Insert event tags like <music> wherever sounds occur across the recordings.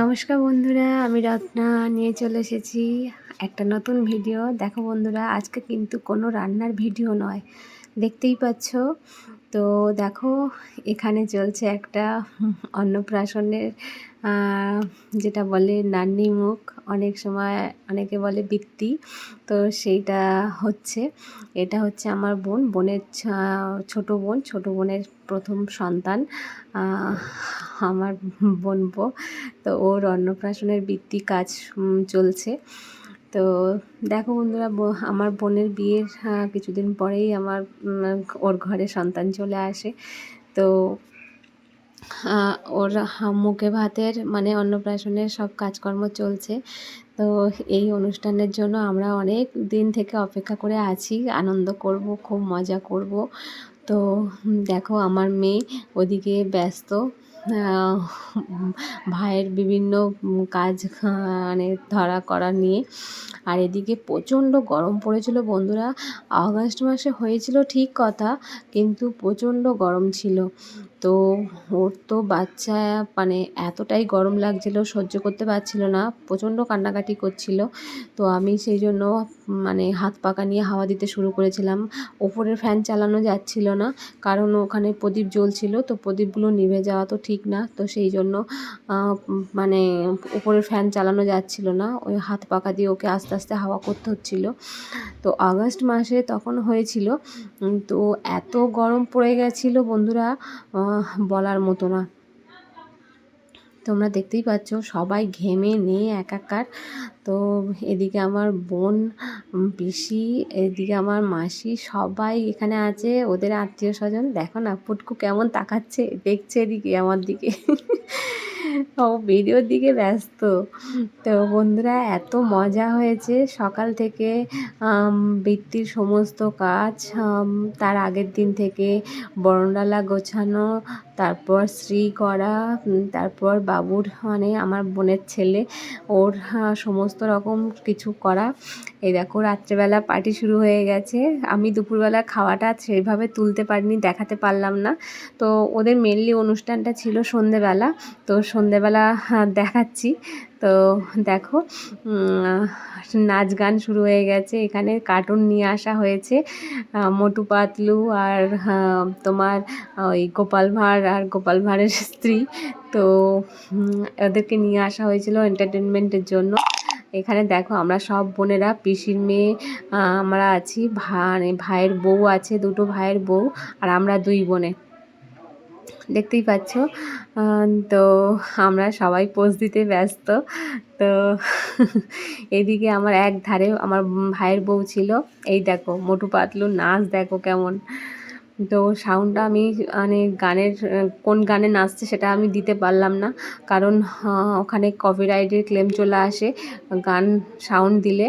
নমস্কার বন্ধুরা, আমি রত্না, নিয়ে চলে এসেছি একটা নতুন ভিডিও দেখো বন্ধুরা, আজকে কিন্তু কোনো রান্নার ভিডিও নয়। দেখতেই পাচ্ছ তো দেখো, এখানে চলছে একটা অন্নপ্রাশনের যেটা বলে নান্নি মুখ। অনেক সময় অনেকে বলে বৃত্তি। তো সেইটা হচ্ছে, এটা হচ্ছে আমার বোন। বোনের ছোট বোন। ছোট বোনের প্রথম সন্তান আমার বোনপো। তো ওর অন্নপ্রাশনের বৃত্তি কাজ চলছে। তো দেখো বন্ধুরা আমার বোনের বিয়ের কিছুদিন পরেই আমার ওর ঘরে সন্তান চলে আসে। তো ওর মুখে ভাতের মানে অন্নপ্রাশনের সব কাজকর্ম চলছে। তো এই অনুষ্ঠানের জন্য আমরা অনেক দিন থেকে অপেক্ষা করে আছি, আনন্দ করব, খুব মজা করব। তো দেখো আমার মেয়ে ওদিকে ব্যস্ত ভাইয়ের বিভিন্ন কাজ মানে ধরা করা নিয়ে। আর এদিকে প্রচণ্ড গরম পড়েছিল বন্ধুরা, আগস্ট মাসে হয়েছিল ঠিক কথা, কিন্তু প্রচণ্ড গরম ছিল। তো ওর তো বাচ্চা মানে এতটাই গরম লাগছিল, সহ্য করতে পারছিল না, প্রচণ্ড কান্নাকাটি করছিল। তো আমি সেই জন্য মানে হাত পাকা নিয়ে হাওয়া দিতে শুরু করেছিলাম। ওপরের ফ্যান চালানো যাচ্ছিল না, কারণ ওখানে প্রদীপ জ্বলছিল, তো প্রদীপগুলো নিভে যাওয়া তো ঠিক না। তো সেই জন্য মানে ওপরের ফ্যান চালানো যাচ্ছিল না, ওই হাত পাকা দিয়ে ওকে আস্তে আস্তে হাওয়া করতে হচ্ছিল। তো আগস্ট মাসে তখন হয়েছিল, তো এত গরম পড়ে গেছিল বন্ধুরা বলার মতো না। তোমরা দেখতেই পাচ্ছ, সবাই ঘেমে নিয়ে একাকার। তো এদিকে আমার বোন পিসি, এদিকে আমার মাসি, সবাই এখানে আছে, ওদের আত্মীয় স্বজন। দেখো না পুটকু কেমন তাকাচ্ছে, দেখছে এদিকে, আমার দিকে। ও ভিডিওর দিকে ব্যস্ত। তো বন্ধুরা, এত মজা হয়েছে। সকাল থেকে বৃত্তির সমস্ত কাজ তার আগের দিন থেকে বরণডালা গোছানো, তারপর শ্রী করা তারপর বাবুর মানে আমার বোনের ছেলে, ওর সমস্ত রকম কিছু করা। এই দেখো, রাত্রেবেলা পার্টি শুরু হয়ে গেছে। আমি দুপুরবেলা খাওয়াটা সেইভাবে তুলতে পারিনি, দেখাতে পারলাম না। তো ওদের মেনলি অনুষ্ঠানটা ছিল সন্ধেবেলা। তো সন্ধেবেলা দেখাচ্ছি। তো দেখো নাচ গান শুরু হয়ে গেছে। এখানে কার্টুন নিয়ে আসা হয়েছে। মোটু পাতলু আর তোমার, ওই গোপাল ভাঁড় আর গোপাল ভাঁড়ের স্ত্রী। তো ওদেরকে নিয়ে আসা হয়েছিল এন্টারটেনমেন্টের জন্য। এখানে দেখো আমরা সব বোনেরা, পিসির মেয়ে আমরা আছি ভাই ভাইয়ের বউ আছে, দুটো ভাইয়ের বউ আর আমরা দুই বোনে। দেখতেই পাচ্ছ? তো আমরা সবাই পোজ দিতে ব্যস্ত। তো এদিকে আমার এক ধারে আমার ভাইয়ের বউ ছিল। এই দেখো, মোটু পাতলু নাচ দেখো কেমন। তো সাউন্ডটা আমি মানে গানের, কোন গানে নাচছে সেটা আমি দিতে পারলাম না। কারণ ওখানে কপিরাইটের ক্লেম চলে আসে, গান সাউন্ড দিলে।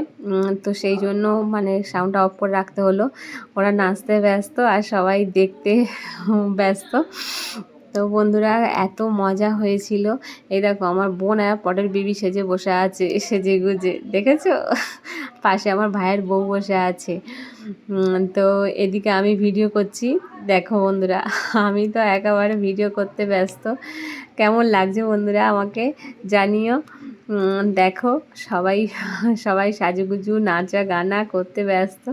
তো সেই জন্য মানে সাউন্ডটা অফ করে রাখতে হলো। ওরা নাচতে ব্যস্ত আর সবাই দেখতে ব্যস্ত। তো বন্ধুরা, এত মজা হয়েছিল। এই দেখো, আমার বোন আর পটের বিবি সেজে বসে আছে, সেজে গুজে। দেখেছ? পাশে আমার ভাইয়ের বউ বসে আছে। তো এদিকে আমি ভিডিও করছি। দেখো বন্ধুরা, আমি তো একেবারে ভিডিও করতে ব্যস্ত। কেমন লাগছে বন্ধুরা আমাকে জানিও। দেখো, সবাই সবাই সাজুগুজু, নাচা গানা করতে ব্যস্ত।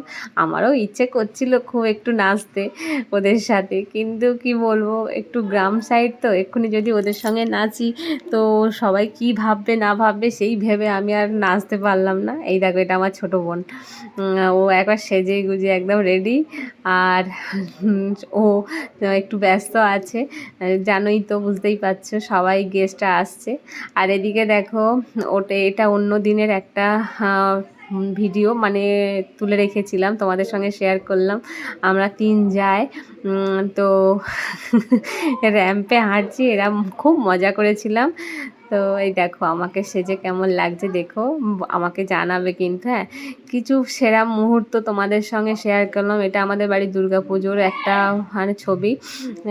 আমারও ইচ্ছে করছিল খুব একটু নাচতে ওদের সাথে, কিন্তু কি বলব, একটু গ্রাম সাইড তো, এক্ষুনি যদি ওদের সঙ্গে নাচি, তো সবাই কি ভাববে, না ভাববে, সেই ভেবে আমি আর নাচতে পারলাম না। এই দেখো, এটা আমার ছোট বোন। ও একবার সেজে গুজে একদম রেডি আর ও একটু ব্যস্ত আছে, জানোই তো, বুঝতেই পারছ, সবাই গেস্টরা আসছে। আর এদিকে দেখো ওটা এটা অন্য দিনের একটা ভিডিও মানে তুলে রেখেছিলাম তোমাদের সঙ্গে শেয়ার করলাম। আমরা তিন যাই তো <laughs> র্যাম্পে হাঁটছি এরা খুব মজা করেছিলাম। তো এই দেখো আমাকে সেজে কেমন লাগছে দেখো আমাকে জানাবে কিন্তু হ্যাঁ। কিছু সেরা মুহূর্ত তোমাদের সঙ্গে শেয়ার করলাম এটা আমাদের বাড়ির পুজোর একটা মানে ছবি।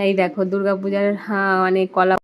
এই দেখো দুর্গাপূজার হ্যাঁ, মানে কলা